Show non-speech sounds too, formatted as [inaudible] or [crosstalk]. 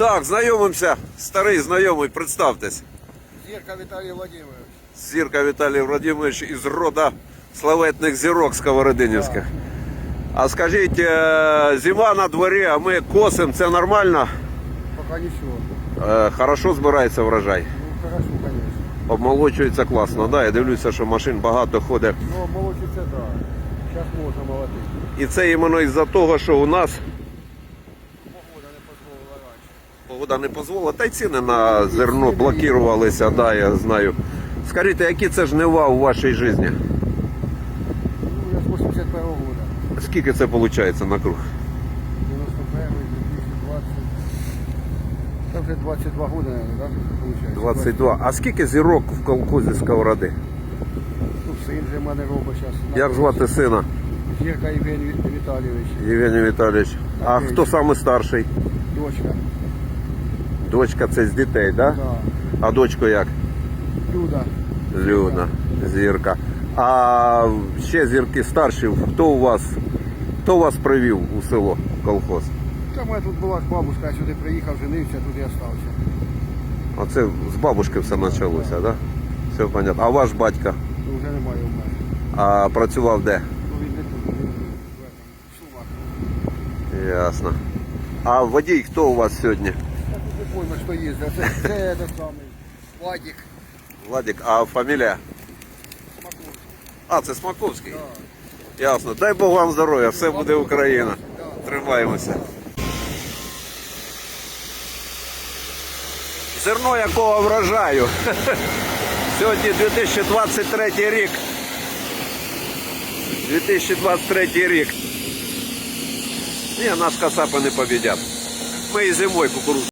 Так, знайомимося. Старий знайомий, представтесь. Зірка Віталій Владимирович. Зірка Віталій Владимирович із рода славетних зірок сковородинівських. А скажіть, е, зима на дворі, а ми косим, це нормально? Поки нічого. Е, Хорошо збирається врожай. Ну, хорошо, звісно. Обмолочується класно, да? Я дивлюся, що машин багато ходить. Ну, це так. Зараз можна молотити. І це іменно із-за того, що у нас Погода не дозволила раніше. Погода не дозволила, та й ціни на зерно блокувалися, да, я знаю. Скажіть, які це жнива у вашій житті? Ну, я з 81 года. Скільки це виходить на круг? 91 2020. Це вже 22 года, наверное, да? Получається. 22. А скільки зірок в колхозі сковороди? Тут син же в мене робить зараз. Як звати сина? Зірка Євген Ві- Віталійович. Євгеній Віталійович. А хто саме старший? Дочка. Дочка це з дітей, да? Да. А дочку як? Люда. Люна, зірка. А ще зірки старші, хто у вас? Хто вас привів у село колхоз? Та в мене тут була ж бабушка, я сюди приїхав, женився, тут і остався. Оце з бабушки все почалося, так? Да? Все понятно. А ваш батько Ну, вже немає у мене. а, працював де? Ну, він не тут, він в. Ясно. А водій хто у вас сьогодні? Пойму, що їздить. Це, це той самий Владик. Владик, а фамілія? Смаковський. А, це Смаковський. Ясно. Дай Бог вам здоров'я, все буде Україна. Тримаємося. Зерно якого врожаю. [laughs] Сьогодні 2023 рік. 2023 рік. Ні, нас кацапи не побідять. Ми і зимою кукурудзу